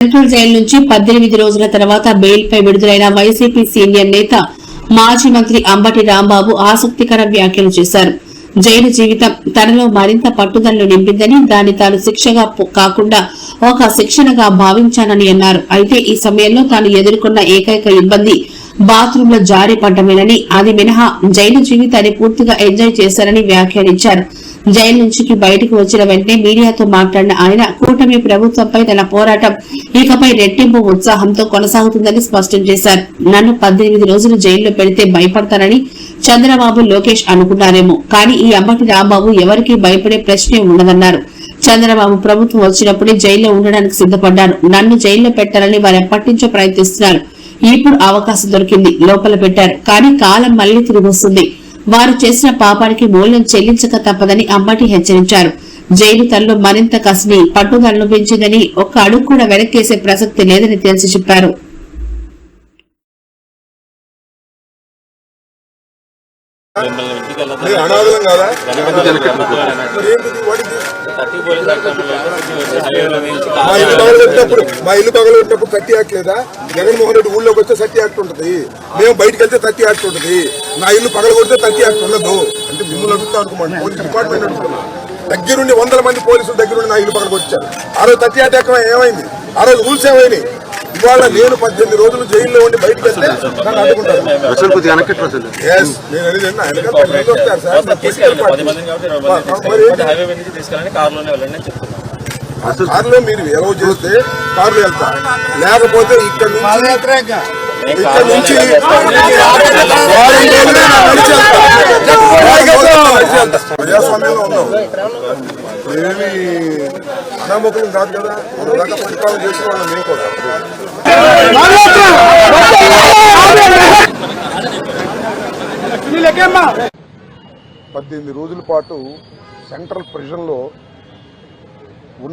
Guntur jail నుంచి పద్దెనిమిది రోజుల తర్వాత బెయిల్ పై విడుదలైన వైసీపీ సీనియర్ నేత మాజీ మంత్రి అంబటి రాంబాబు ఆసక్తికర వ్యాఖ్యలు చేశారు. జైలు జీవితం తనలో మరింత పట్టుదలను నింపిందని దాన్ని తాను శిక్షగా కాకుండా ఒక శిక్షణగా భావించానని అన్నారు. అయితే ఈ సమయంలో తాను ఎదుర్కొన్న ఏకైక ఇబ్బంది బాత్రూంలో జారి పడ్డమేనని అది మినహా జైలు జీవితాన్ని పూర్తిగా ఎంజాయ్ చేశారని వ్యాఖ్యానించారు. జైలు నుంచి బయటకు వచ్చిన వెంటనే మీడియాతో మాట్లాడిన ఆయన కూటమి ప్రభుత్వంపై తన పోరాటం ఇకపై రెట్టింపు ఉత్సాహంతో కొనసాగుతుందని స్పష్టం చేశారు. నన్ను పద్దెనిమిది రోజులు జైల్లో పెడితే భయపడతానని చంద్రబాబు లోకేష్ అనుకున్నారేమో కానీ ఈ అమ్మటి రాంబాబు ఎవరికి భయపడే ప్రశ్నే ఉండదన్నారు. చంద్రబాబు ప్రభుత్వం వచ్చినప్పుడే జైల్లో ఉండడానికి సిద్ధపడ్డారు నన్ను జైల్లో పెట్టాలని వారు ఎప్పటి నుంచో ప్రయత్నిస్తున్నారు. ఇప్పుడు అవకాశం దొరికింది లోపల పెట్టారు. కానీ కాలం మళ్ళీ తిరిగి వస్తుంది. వారు చేసిన పాపానికి మూల్యం చెల్లించక తప్పదని అంబటి హెచ్చరించారు. జైలు తనలో మరింత కసిని పట్టుదలను పెంచిందని ఒక్క అడుగు కూడా వెనక్కేసే ప్రసక్తి లేదని తేల్చి చెప్పారు. అనాథలం కాదా? మా ఇల్లు పగలబెట్టినప్పుడు మా ఇల్లు పగలబెట్టినప్పుడు థర్టీ యాక్ట్ లేదా? జగన్మోహన్ రెడ్డి ఊళ్ళోకి వస్తే థర్టీ యాక్ట్ ఉంటుంది. మేము బయటకు వెళ్తే థర్టీ యాక్ట్ ఉంటుంది. నా ఇల్లు పగలగొడితే థర్టీ యాక్ట్ ఉండదు. అంటే మిమ్మల్ని అడుగుతా పోలీస్ డిపార్ట్మెంట్ అడుగుతున్నా దగ్గరుండి వందల మంది పోలీసులు దగ్గరుండి నా ఇల్లు పగలగొచ్చారు ఆ రోజు థర్టీ యాక్ట్ ఏమైంది? ఆ రోజు రూల్స్ ఏమైనాయి? ఇవాళ నేను పద్దెనిమిది రోజులు జైల్లో ఉండి బయటికి వెళ్తే నన్ను అడ్డుకుంటారు నేను అనేది ఏంటి? వస్తారు సార్. మరి తీసుకెళ్ళండి హైవే నుంచి తీసుకెళ్ళండి కారులోనే వెళ్ళండి అని చెప్తున్నాను కారులో మీరు ఎలవ్ చేస్తే కారులో వెళ్తా. లేకపోతే ఇక్కడ నుంచి ఇక్కడ నుంచి వారం రోజులే నా నడిచి వెళ్తా. వారం రోజులే నా నడిచి వెళ్తా. ప్రజాస్వామ్యంలో మేమేమి అనామకులం కాదు కదా. దాకా పరిపాలన చేసుకోవాలి మేము కూడా పద్దెనిమిది రోజుల పాటు సెంట్రల్ ప్రిజన్లో